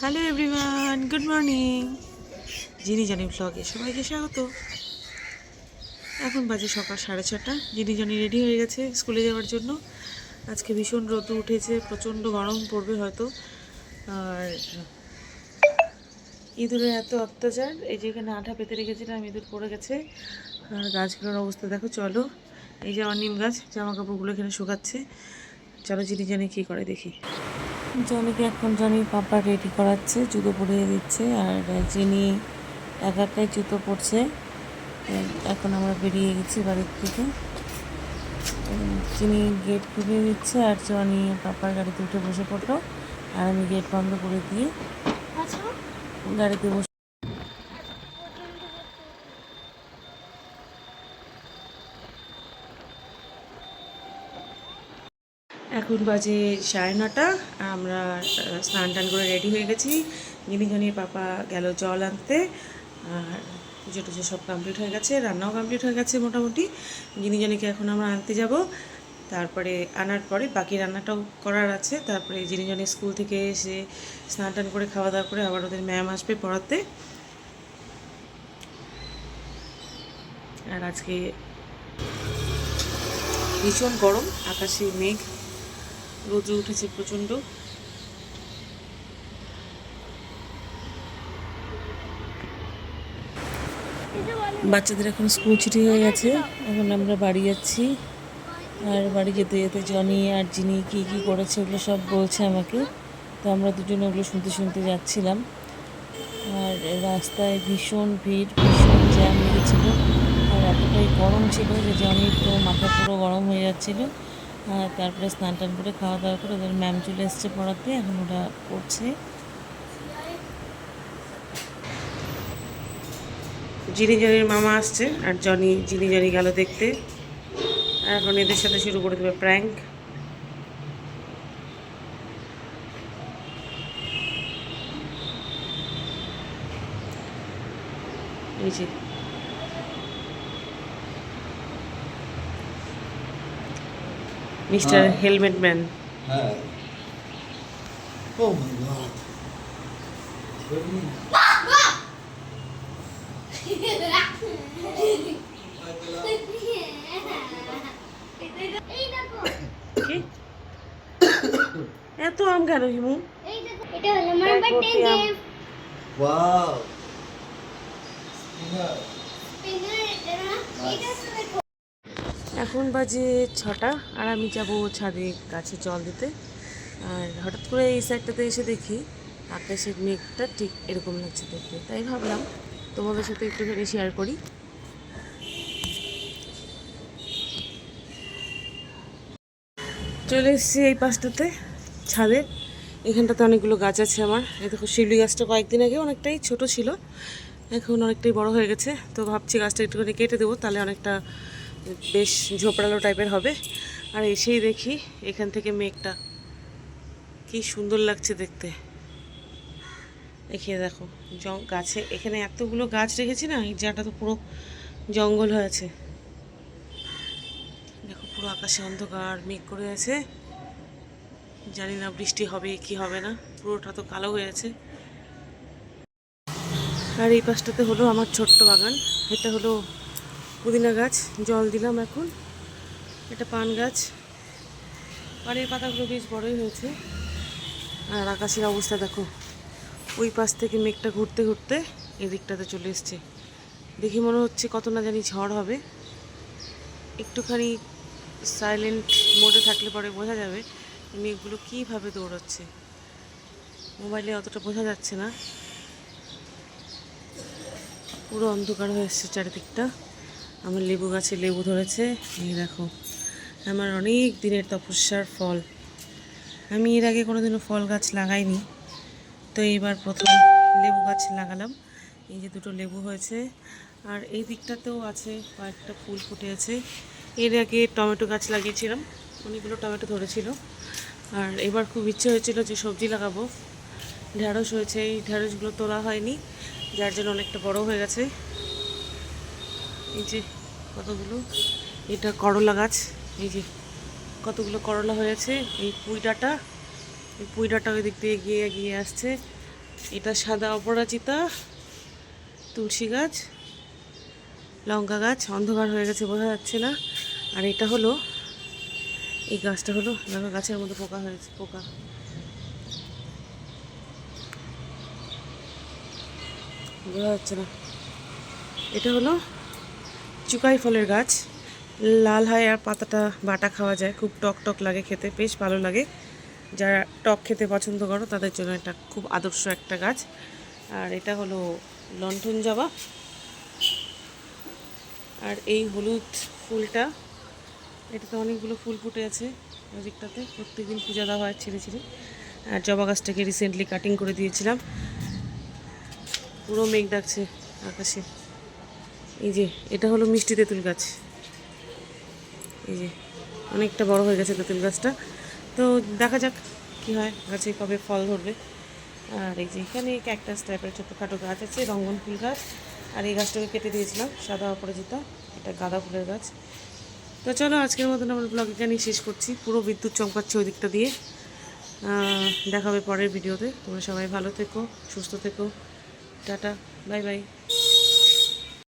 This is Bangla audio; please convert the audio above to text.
হ্যালো এভরিওয়ান গুড মর্নিং জিনি জানি ব্লগে সবাইকে স্বাগত। এখন বাজে সকাল সাড়ে ছটা। জিনি জানি রেডি হয়ে গেছে স্কুলে যাওয়ার জন্য। আজকে ভীষণ রোদ উঠেছে, প্রচণ্ড গরম পড়বে হয়তো। আর ইঁদুরের এত অত্যাচার, এই যে এখানে আঠা পেতে রেখেছিলাম, ইঁদুর পড়ে গেছে। আর গাছগুলোর অবস্থা, দেখো, চলো। এই যে আমার নিম গাছ জামা কাপড়গুলো এখানে শুকাচ্ছে। চলো জিনি জানি কী করে দেখি। জনিকে এখন জনি পাপা রেডি করাচ্ছে জুতো পরিয়ে দিচ্ছে আর যিনি একাটাই জুতো পরছে এখন আমরা বেরিয়ে গেছি বাড়ির থেকে। যিনি গেট খুলে দিচ্ছে আর জনি পাপার গাড়িতে উঠে বসে পড়ল আর আমি গেট বন্ধ করে দিয়ে গাড়িতে বসে বাজে সাড়ে নটা। আমরা স্নান টান করে রেডি হয়ে গেছি। গিনিজনির পাপা গেল জল আনতে। আর পুজো টুজো সব কমপ্লিট হয়ে গেছে, রান্নাও কমপ্লিট হয়ে গেছে মোটামুটি। গিনিজনিকে এখন আমরা আনতে যাব। তারপরে আনার পরে বাকি রান্নাটাও করার আছে। তারপরে জিনিজনি স্কুল থেকে এসে স্নান টান করে খাওয়া দাওয়া করে আবার ওদের ম্যাম আসবে পড়াতে। আর আজকে ভীষণ গরম, আকাশে মেঘ। রোদ উঠেছে প্রচণ্ড। বাচ্চাদের এখন স্কুল ছুটি হয়ে গেছে, এখন আমরা বাড়ি যাচ্ছি। আর বাড়ি যেতে যেতে জনি আর যিনি কি কি করেছে ওগুলো সব বলছে আমাকে। তো আমরা দুজনে ওগুলো শুনতে শুনতে যাচ্ছিলাম। আর রাস্তায় ভীষণ ভিড়, ভীষণ জ্যাম লেগেছিলো। আর এতটাই গরম ছিল যে জনি তো মাথা পুরো গরম হয়ে যাচ্ছিল। তারপরে স্নান টান করে খাওয়া দাওয়া করে ওদের ম্যাম চলে এসছে পড়াতে, এখন ওরা পড়ছে। জিনি জনির মামা আসছে আর জনি জিনি জনি গেল দেখতে। এখন এদের সাথে শুরু করে দেবে প্র্যাঙ্ক এই যে মিস্টার হ্যাঁ। Helmet man Hi. Oh my god. এত আম কেন হিমু এটা হলো আমার বার্থডে। গিফট. স্পিনার এটা এখন বাজে ছটা আর আমি যাব ছাদে গাছে জল দিতে। আর হঠাৎ করে এই সাইডটাতে এসে দেখি আকাশের মেঘটা ঠিক এরকম লাগছে দেখতে। তাই ভাবলাম তোমাদের সাথে একটুখানি শেয়ার করি। চলে এসেছি এই পাশটাতে, ছাদে। এখানটাতে অনেকগুলো গাছ আছে আমার। দেখো শিউলি গাছটা কয়েকদিন আগে অনেকটাই ছোট ছিল, এখন অনেকটাই বড় হয়ে গেছে। তো ভাবছি গাছটা একটুখানি কেটে দেবো, তাহলে অনেকটা বেশ ঝোপড়ালো টাইপের হবে। আর এসেই দেখি এখান থেকে মেঘটা কি সুন্দর লাগছে দেখতে। দেখিয়ে দেখো গাছে, এখানে এতগুলো গাছ রেখেছি না, এই জায়গাটা তো পুরো জঙ্গল হয়ে আছে। দেখো, পুরো আকাশে অন্ধকার, মেঘ করে আছে। জানি না বৃষ্টি হবে কি হবে না, পুরোটা তো কালো হয়ে আছে। আর এই পাশটাতে হলো আমার ছোট্ট বাগান, এটা হলো পুদিনা গাছ, জল দিলাম এখন। এটা পান গাছ। পানের পাতাগুলো বেশ বড়ই হয়েছে। আর আকাশের অবস্থা দেখো, ওই পাশ থেকে মেঘটা ঘুরতে ঘুরতে এদিকটাতে চলে এসছে। দেখি মনে হচ্ছে কত না জানি ঝড় হবে। একটুখানি সাইলেন্ট মোডে থাকলে পরে বোঝা যাবে মেঘগুলো কীভাবে দৌড়াচ্ছে। মোবাইলে অতটা বোঝা যাচ্ছে না। পুরো অন্ধকার হয়ে এসছে চারিদিকটা। আমার লেবু গাছে লেবু ধরেছে। এই দেখো, আমার অনেক দিনের তপস্যার ফল। আমি এর আগে কোনোদিনও ফল গাছ লাগাইনি। তো এইবার প্রথম লেবু গাছ লাগালাম। এই যে দুটো লেবু হয়েছে। আর এই দিকটাতেও আছে কয়েকটা ফুল ফুটে আছে। এর আগে টমেটো গাছ লাগিয়েছিলাম। অনেকগুলো টমেটো ধরেছিল। আর এবার খুব ইচ্ছে হয়েছিল যে সবজি লাগাবো। ঢ্যাঁড়স হয়েছে। এই ঢ্যাঁড়সগুলো তোলা হয়নি, যার জন্য অনেকটা বড় হয়ে গেছে। এই যে কতগুলো? এটা করলা গাছ। এই যে কতগুলো করলা হয়েছে? এই পুঁই ডাঁটা এই পুঁই ডাঁটা ওই দিক দিয়ে এগিয়ে এগিয়ে আসছে। এটা সাদা অপরাজিতা। তুলসী গাছ। লঙ্কা গাছ। অন্ধকার হয়ে গেছে বোঝা যাচ্ছে না। আর এটা হলো, এই গাছটা হলো দেখো গাছের মধ্যে পোকা হয়েছে, পোকা। বোঝা যাচ্ছে না। এটা হলো চুকাই ফলের গাছ। লাল হয় আর পাতাটা বাটা খাওয়া যায়। খুব টক টক লাগে খেতে, বেশ ভালো লাগে। যারা টক খেতে পছন্দ করো, তাদের জন্য এটা খুব আদর্শ একটা গাছ। আর এটা হলো লন্ঠন জবা। আর এই হলুদ ফুলটা, এটাতে অনেকগুলো ফুল ফুটে আছে ওই প্রত্যেকদিন পূজা দেওয়া হয় ছিঁড়ে ছিঁড়ে। আর জবা গাছটাকে রিসেন্টলি কাটিং করে দিয়েছিলাম। পুরো মেঘ ডাকছে আকাশে। এই যে এটা হলো মিষ্টি তেঁতুল গাছ। এই যে অনেকটা বড় হয়ে গেছে তেঁতুল গাছটা। তো দেখা যাক কি হয় গাছে কবে ফল ধরবে। আর এই যে এখানে ক্যাকটাস টাইপের ছোটোখাটো গাছ আছে রঙ্গন ফুল গাছ। আর এই গাছটাকে কেটে দিয়েছিলাম সাদা অপরাজিতা এটা গাঁদা ফুলের গাছ। তো চলো আজকের মতন আমার ব্লগ এখানেই শেষ করছি পুরো বিদ্যুৎ চমকাচ্ছে ওই দিকটা দিয়ে। আহ, দেখা হবে পরের ভিডিওতে তোমরা সবাই ভালো থেকো সুস্থ থেকো। Tata bye bye.